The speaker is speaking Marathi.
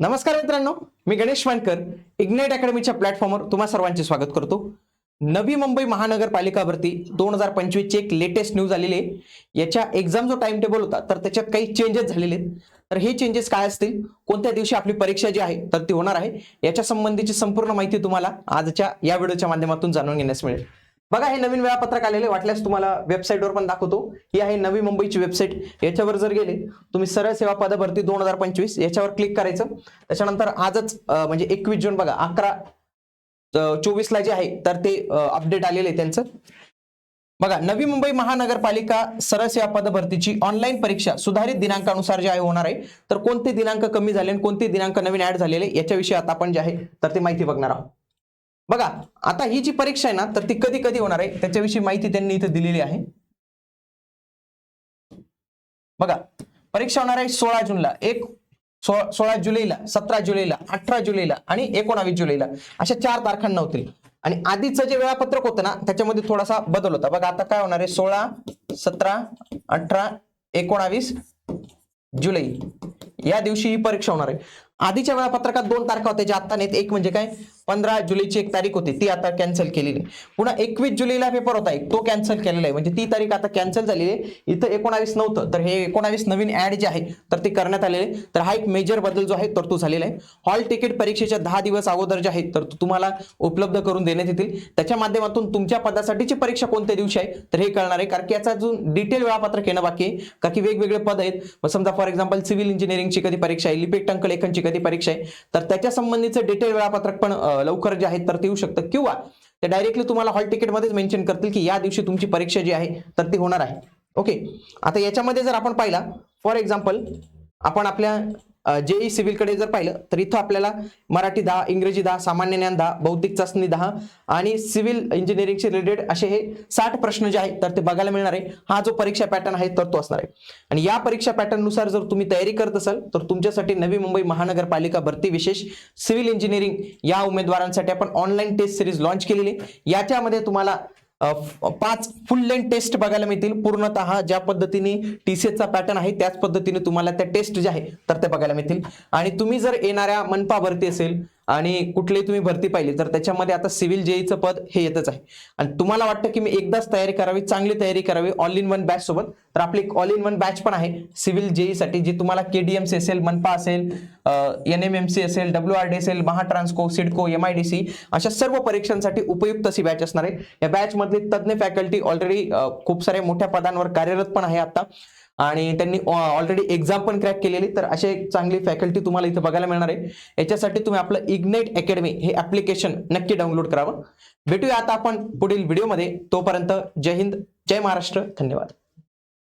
नमस्कार मित्रांनो मी गणेश वानकर इग्नाइट अकॅडमीच्या प्लॅटफॉर्मवर तुम्हा सर्वांचे स्वागत करतो. नवी मुंबई महानगरपालिका भरती दोन हजार पंचवीसची एक लेटेस्ट न्यूज आलेली आहे. याच्या एक्झाम जो टाइम टेबल होता तर त्याच्यात काही चेंजेस झालेले आहेत. तर हे चेंजेस काय असतील? कोणत्या दिवशी आपली परीक्षा जी आहे तर ती होणार आहे. याच्या संबंधीची संपूर्ण माहिती तुम्हाला आजच्या या व्हिडिओच्या माध्यमातून जाणून घेण्यास मिळेल. बघा हे नवीन वेळापत्रक आलेले वाटल्यास तुम्हाला वेबसाईटवर पण दाखवतो. ही आहे नवी मुंबईची वेबसाईट याच्यावर जर गेले तुम्ही सरळ सेवा पद भरती दोन हजार पंचवीस. याच्यावर क्लिक करायचं. त्याच्यानंतर आजच म्हणजे एकवीस जून बघा अकरा चोवीसला जे आहे तर ते अपडेट आलेले आहे त्यांचं. बघा नवी मुंबई महानगरपालिका सरळ सेवा पद भरतीची ऑनलाईन परीक्षा सुधारित दिनांकानुसार जे आहे होणार आहे. तर कोणते दिनांक कमी झाले आणि कोणते दिनांक नवीन ऍड झालेले याच्याविषयी आता आपण जे आहे तर ते माहिती बघणार आहोत. बघा आता ही जी परीक्षा आहे ना तर ती कधी कधी होणार आहे. त्याच्याविषयी माहिती त्यांनी इथे दिलेली आहे. बघा परीक्षा होणार आहे सोळा जूनला. एक सोळा जुलैला सतरा जुलैला अठरा जुलैला आणि एकोणावीस जुलैला. अशा चार तारखांना होतील आणि आधीचं जे वेळापत्रक होतं ना त्याच्यामध्ये थोडासा बदल होता. बघा आता काय होणार आहे? सोळा सतरा अठरा एकोणावीस जुलै. या दिवशी ही परीक्षा होणार आहे. आधीच्या वेळापत्रकात दोन तारखा होत्या ज्या आता नाहीत. एक म्हणजे काय? पंधरा जुलैची एक तारीख होती ती आता कॅन्सल केलेली. आहे. पुन्हा एकवीस जुलैला पेपर होता एक तो कॅन्सल केलेला आहे. म्हणजे ती तारीख आता कॅन्सल झालेली आहे. इथं एकोणावीस नव्हतं तर हे एकोणावीस नवीन ऍड जे आहे तर ते करण्यात आलेले आहे. तर हा एक मेजर बदल जो आहे तर तो झालेला आहे. हॉल तिकीट परीक्षेच्या दहा दिवस अगोदर जे आहे तर तो तुम्हाला उपलब्ध करून देण्यात येतील. त्याच्या माध्यमातून तुमच्या पदासाठीची परीक्षा कोणत्या दिवशी आहे तर हे कळणार आहे. कारण की याचा अजून डिटेल वेळापत्रक येणं बाकी आहे. कारण की वेगवेगळे पद आहेत. मग समजा फॉर एक्झाम्पल सिव्हिल इंजिनिअरिंगची कधी परीक्षा आहे लिपिक टंकलेखनची कधी परीक्षा आहे. तर त्याच्या संबंधीचं डिटेल वेळापत्रक पण लवकर जे आहेत तर ते येऊ शकतं किंवा ते डायरेक्टली तुम्हाला हॉल तिकीटमध्येच मेन्शन करतील की या दिवशी तुमची परीक्षा जी आहे तर ती होणार आहे. ओके आता याच्यामध्ये जर आपण पाहिला फॉर एक्झाम्पल आपण आपल्या जेई सिव्हिलकडे जर पाहिलं तर इथं आपल्याला मराठी दहा इंग्रजी दहा सामान्य ज्ञान दहा बौद्धिक चाचणी दहा आणि सिव्हिल इंजिनिअरिंगशी रिलेटेड असे हे साठ प्रश्न जे आहेत तर ते बघायला मिळणार आहे. हा जो परीक्षा पॅटर्न आहे तर तो असणार आहे. आणि या परीक्षा पॅटर्ननुसार जर तुम्ही तयारी करत असाल तर तुमच्यासाठी नवी मुंबई महानगरपालिका भरती विशेष सिव्हिल इंजिनिअरिंग या उमेदवारांसाठी आपण ऑनलाईन टेस्ट सिरीज लॉन्च केलेली याच्यामध्ये तुम्हाला पाच फुल लेंथ टेस्ट बघायला मिळतील. पूर्णतः ज्या पद्धतीने टीसीचा पॅटर्न आहे त्याच पद्धतीने तुम्हाला त्या टेस्ट जे आहे तर त्या बघायला मिळतील. आणि तुम्ही जर येणाऱ्या मनपा भरती असेल आणि कुठलीही तुम्ही भरती पाहिली तर त्याच्यामध्ये आता सिव्हिल जेईचं पद हे येतच आहे. आणि तुम्हाला वाटतं की मी एकदाच तयारी करावी चांगली तयारी करावी ऑल इन वन बॅच सोबत? तर आपली ऑल इन वन बॅच पण आहे सिव्हिल जेई साठी जी तुम्हाला केडीएमसी असेल मनपा असेल एन एम एम सी असेल डब्ल्यू आर डी असेल Mahatransco CIDCO M I D C अशा सर्व परीक्षांसाठी उपयुक्त अशी बॅच असणार आहे. या बॅचमधली तज्ज्ञ फॅकल्टी ऑलरेडी खूप साऱ्या मोठ्या पदांवर कार्यरत पण आहे आता. आणि त्यांनी ऑलरेडी एक्झाम पण क्रॅक केलेली. तर अशी एक चांगली फॅकल्टी तुम्हाला इथं बघायला मिळणार आहे. याच्यासाठी तुम्ही आपलं इग्नेट अकॅडमी हे ऍप्लिकेशन नक्की डाउनलोड करावं. भेटूया आता आपण पुढील व्हिडिओमध्ये तोपर्यंत जय हिंद जय महाराष्ट्र. धन्यवाद.